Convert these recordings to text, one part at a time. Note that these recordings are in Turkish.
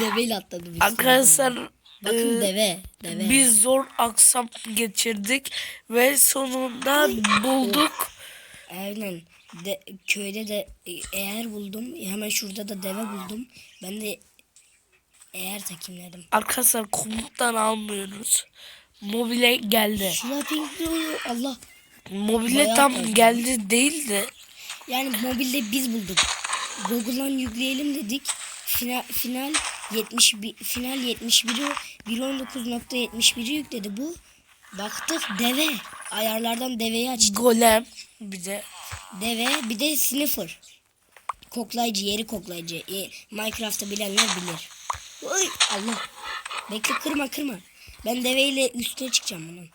Deveyle atladı. bir Arkadaşlar. Bakın e, deve. Deve. biz zor aksam geçirdik ve sonunda bulduk. Aynen. De, köyde de eğer buldum. Hemen şurada da deve buldum. Ben de eğer takimledim. Arkadaşlar komuttan almıyoruz. Mobile geldi. Pinkli oluyor. Allah. Mobile Bayağı tam fazla. geldi değil de Yani mobilde biz bulduk. Google'dan yükleyelim dedik. Final final 70 final 71'i 1.19.71'i yükledi bu. Baktık deve. Ayarlardan deveyi açtık. golem bir de Deve bir de sniffer. Koklayıcı, yeri koklayıcı. E, Minecraft'ta bilenler bilir. Oy Allah. Bekle kırma kırma. Ben deveyle üstüne çıkacağım bunun.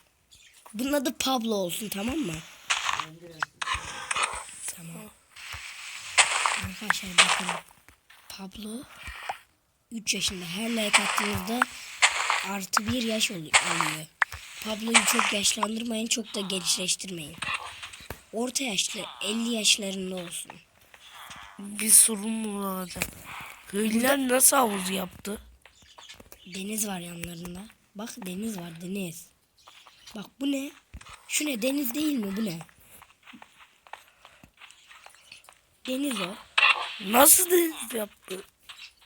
Bunun adı Pablo olsun tamam mı? Tamam. Arkadaşlar bakın. Pablo 3 yaşında. Her like attığınızda artı bir yaş oluyor. oluyor. Pablo'yu çok yaşlandırmayın, çok da gençleştirmeyin. Orta yaşlı 50 yaşlarında olsun. bir sorun mu olacak? Köylüler nasıl havuz yaptı? Deniz var yanlarında. Bak deniz var deniz. Bak bu ne? Şu ne deniz değil mi bu ne? Deniz o. Nasıl deniz yaptı?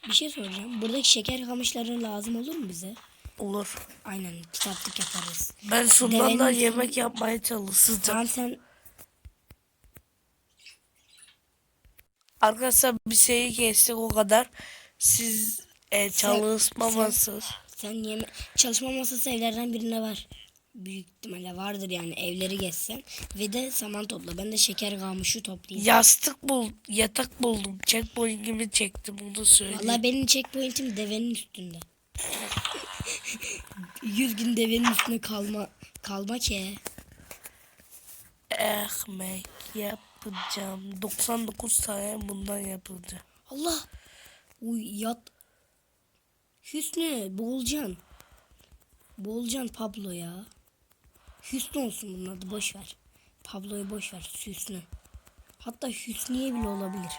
Bir şey soracağım. Buradaki şeker kamışları lazım olur mu bize? Olur. Aynen kitaplık yaparız. Ben sondan da yemek yapmaya çalışacağım. Tamam sen Arkadaşlar bir şeyi kestik o kadar. Siz e, çalışmamasız. sen yeme çalışma masası evlerden birinde var. Büyük ihtimalle vardır yani evleri gezsen. Ve de saman topla. Ben de şeker kamışı toplayayım. Yastık bul, yatak buldum. Checkpoint'imi çektim onu söyleyeyim. Vallahi benim checkpoint'im devenin üstünde. 100 gün devenin üstüne kalma kalma ki. Ekmek yapacağım. 99 tane bundan yapılacak. Allah. Uy yat. Hüsnü boğulacaksın. Boğulacaksın Pablo ya. Hüsnü olsun bunun adı boş ver. Pablo'yu boş ver Hüsnü. Hatta Hüsniye bile olabilir.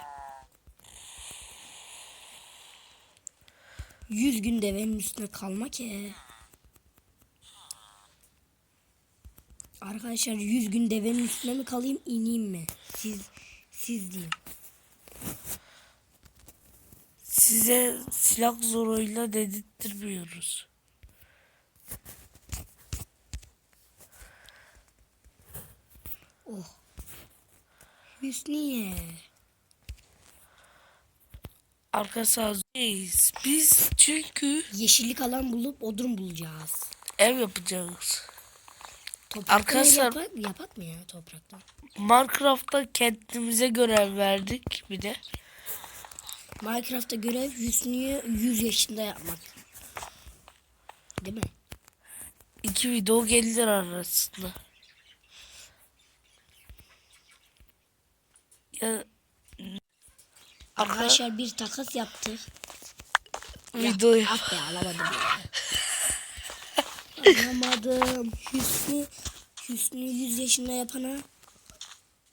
100 gün devenin üstüne kalma ki. Arkadaşlar 100 gün devenin üstüne mi kalayım ineyim mi? Siz siz deyin. Size silah zoruyla dedirtmiyoruz. Oh. Hüsniye. Arkadaşlar biz, biz çünkü Yeşillik alan bulup odun bulacağız. ev yapacağız. Topraktan Arkadaşlar- yapak, yapak mı ya topraktan? Minecraft'ta kendimize görev verdik bir de. Minecraft'ta görev Hüsnü'yü 100 yaşında yapmak. Değil mi? İki video gelir arasında. Ya Arkadaşlar bir takas yaptık. videoyu At be alamadım ya. alamadım. Hüsnü, Hüsnü 100 yaşında yapana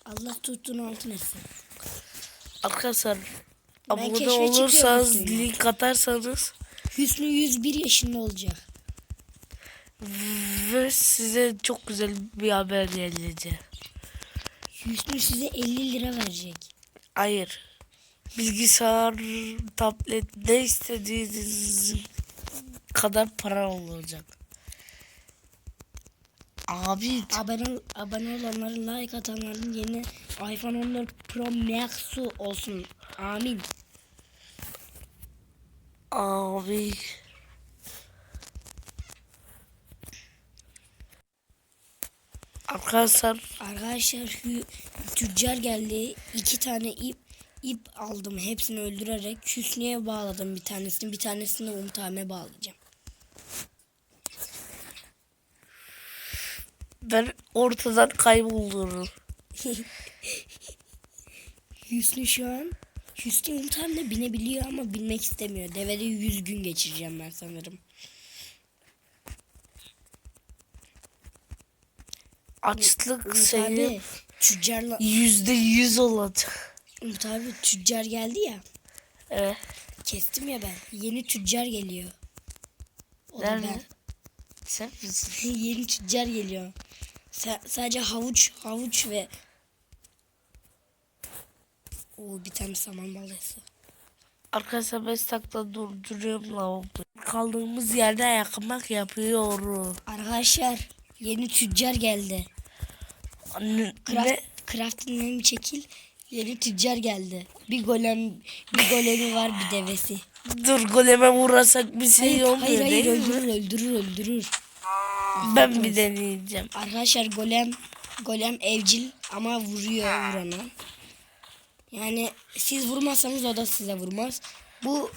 Allah tuttuğunu altın etsin. arkadaşlar abone olursanız link atarsanız Hüsnü 101 yaşında olacak. ve size çok güzel bir haber gelecek. Hüsnü size 50 lira verecek. Hayır. Bilgisayar, tablet ne istediğiniz kadar para olacak. Abi Abone, abone olanların like atanların yeni iPhone 14 Pro Max'u olsun. Amin. abi Arkadaşlar Arkadaşlar tüccar geldi. İki tane ip ip aldım. Hepsini öldürerek Hüsnü'ye bağladım bir tanesini. Bir tanesini de Umut abime bağlayacağım. ben ortadan kayboldum. Hüsnü şu an Hüsnü Umut abimle binebiliyor ama binmek istemiyor. Devede 100 gün geçireceğim ben sanırım. Açlık abi tüccarla yüzde yüz olacak. Umut abi tüccar geldi ya. Evet. kestim ya ben. Yeni tüccar geliyor. O da Nerede? ben. Sen misin? Yeni tüccar geliyor. Sa- sadece havuç, havuç ve Oo bir tane saman balyası. Arkadaşlar ben takla durduruyorum lavabo. Kaldığımız yerde yakmak yapıyoruz. Arkadaşlar yeni tüccar geldi. Ne? Craft, bir çekil. Yeni tüccar geldi. Bir golem, bir golemi var bir devesi. Dur goleme vurarsak bir şey Hayır, olmuyor hayır, hayır değil mi? öldürür, öldürür, öldürür. Ben bir deneyeceğim. Arkadaşlar golem, golem evcil ama vuruyor vurana. Yani siz vurmazsanız o da size vurmaz. Bu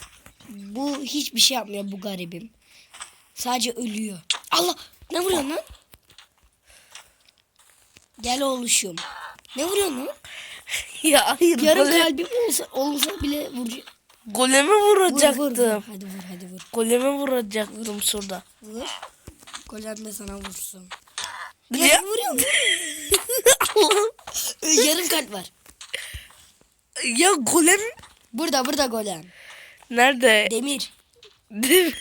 bu hiçbir şey yapmıyor bu garibim. Sadece ölüyor. Allah ne vuruyorsun lan? Gel oğluşum. Ne vuruyorsun lan? ya hayır Yarım gole- kalbim olsa, olsa bile vuruyor. goleme Vur, vuracaktım. vur, vur. Hadi vur hadi vur. Goleme vuracaktım şurada. Vur. Golem de sana vursun. Ya. Ya vuruyorum. Yarım kalp var. ya golem Burada burada golem. nerede? Demir. Değil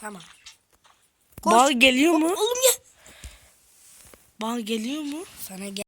Tamam. Bana geliyor mu? Oğlum ya. Bana geliyor mu? Sana gel.